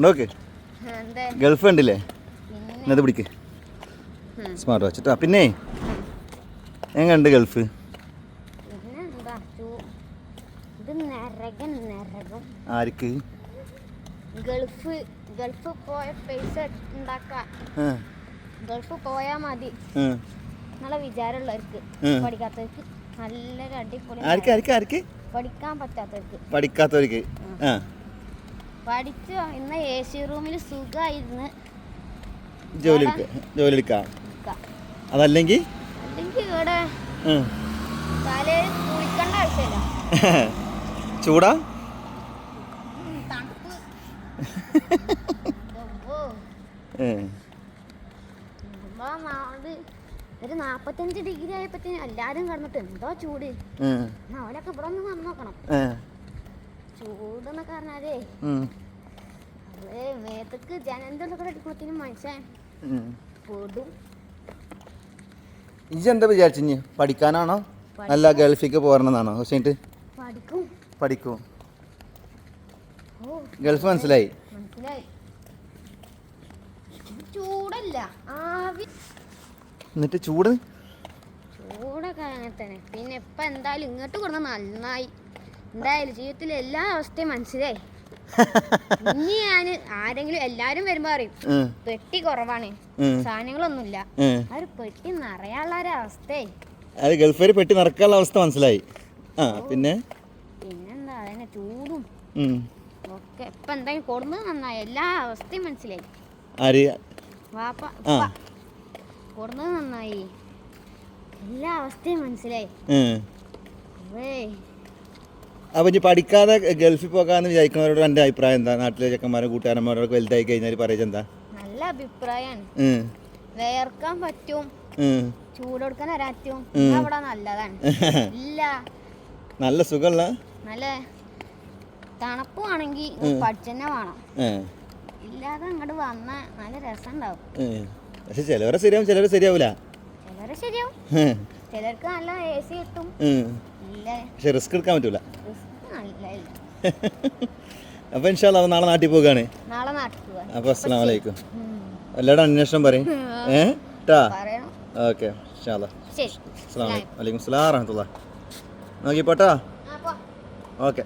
നോക്ക്. ഗൾഫ് ഉണ്ടല്ലേ എന്നത് പിടിക്ക്. സ്മാർട്ട് വാച്ച് ആ പിന്നെ? എങ്ങനെയുണ്ട് ഗൾഫ്. ആർക്ക്? ഗൾഫ് ഗൾഫ് പോയ പൈസ ഉണ്ടാക്കാൻ ഗൾഫ് പോയാ മതി. നല്ല വിചാരമുള്ളവർക്ക്. പഠിക്കാത്തവർക്ക് നല്ലൊരു അടിപൊളി ആർക്ക് ആർക്ക് ആർക്ക്? പഠിക്കാൻ പറ്റാത്തവർക്ക്. പഠിക്കാത്തവർക്ക്. ആ. പഠിച്ചു? ഇന്ന് എ സി റൂമിൽ സുഖമായിരുന്നു ജോലി ജോലി എടുക്കാം. അതല്ലെങ്കിൽ അല്ലെങ്കിൽ ഇവിടെ കുളിക്കേണ്ട ആവശ്യമില്ല. ചൂടാ? ഒരു നാപ്പത്തഞ്ച് ഡിഗ്രി ആയപ്പോ എല്ലാരും കടന്നിട്ട് എന്തോ ചൂട്. അവരൊക്കെ ഇവിടെ ഒന്ന് വന്ന് നോക്കണം ആ. ചൂട് പറഞ്ഞാലേ. അവൾ മേത്തക്ക് ജനന്തൊക്കെ അടിക്കുമ്പത്തേനും മനുഷ്യൻ. പൊടും. ഇജ്ജ് എന്താ വിചാരിച്ചു പഠിക്കാനാണോ? നല്ല ഗൾഫിക്ക് പോരണമെന്നാണോ പക്ഷേ പഠിക്കും. പഠിക്കൂ. ഗൾഫ് മനസ്സിലായി? ചൂടല്ല എന്നിട്ട് ചൂട്? ചൂടൊക്കെ അങ്ങനെ തന്നെ പിന്നെ ഇപ്പൊ എന്തായാലും ഇങ്ങോട്ട് കൊടുത്ത നന്നായി. എന്തായാലും ജീവിതത്തിലെ എല്ലാ അവസ്ഥയും മനസ്സിലായി. ഇനി ആരെങ്കിലും എല്ലാരും വരുമ്പോ പറയും പെട്ടി കുറവാണ്. സാധനങ്ങളൊന്നുമില്ല. ആ ഒരു പെട്ടി നിറയാനുള്ള ഒരു അവസ്ഥയെ അത് ഗൾഫേര് പെട്ടി നിറക്കാനുള്ള അവസ്ഥ മനസ്സിലായി. ആ പിന്നെ? പിന്നെന്താ അതന്നെ ചൂടും. ഒക്കെ ഇപ്പൊ എന്തായാലും കൊടുന്നത് നന്നായി. എല്ലാ അവസ്ഥയും മനസ്സിലായി. ആര്? വാപ്പ. ഉപ്പ. കൊടുന്നത് നന്നായി. എല്ലാ അവസ്ഥയും മനസ്സിലായി. ഉം. അപ്പൊ ഇനി പഠിക്കാതെ ഗൾഫിൽ പോകാന്ന് വിചാരിക്കുന്നവരോട് എന്റെ അഭിപ്രായം എന്താ? നാട്ടിലെ ചെക്കന്മാരും കൂട്ടുകാരന്മാരോട് വലുതായി കഴിഞ്ഞാൽ പറയുന്നത് എന്താ നല്ല അഭിപ്രായമാണ്. വേർക്കാൻ പറ്റും. ചൂട് കൊടുക്കാൻ. അവിടെ നല്ലതാണ്. ഇല്ല. നല്ല സുഖമുള്ള നല്ല തണുപ്പുവാണെങ്കിൽ പഠിച്ചെന്നെ വേണം. ഇല്ലാതെ അങ്ങോട്ട് വന്ന നല്ല രസം ഉണ്ടാവും പക്ഷെ ചിലവരെ ശരിയാവും ചിലവരെ ശരിയാവൂല. ചിലവരെ ശരിയാവും. ചിലർക്ക് നല്ല എ സി കിട്ടും. പക്ഷെ റിസ്ക് എടുക്കാൻ പറ്റൂല. അപ്പൊ ഇൻഷാല്ല പോകുകയാണ് നാളെ നാട്ടിൽ പോവാ. അപ്പൊ അസ്സലാം വലൈക്കും എല്ലാവരും അന്വേഷണം പറയും. ഏ? ട്ടാ? ഓക്കെ അസ്സലാം വലൈക്കും വലൈക്കും സ്ലാം വറഹമത്തുള്ള നോക്കിപ്പോട്ടാ ഓക്കെ.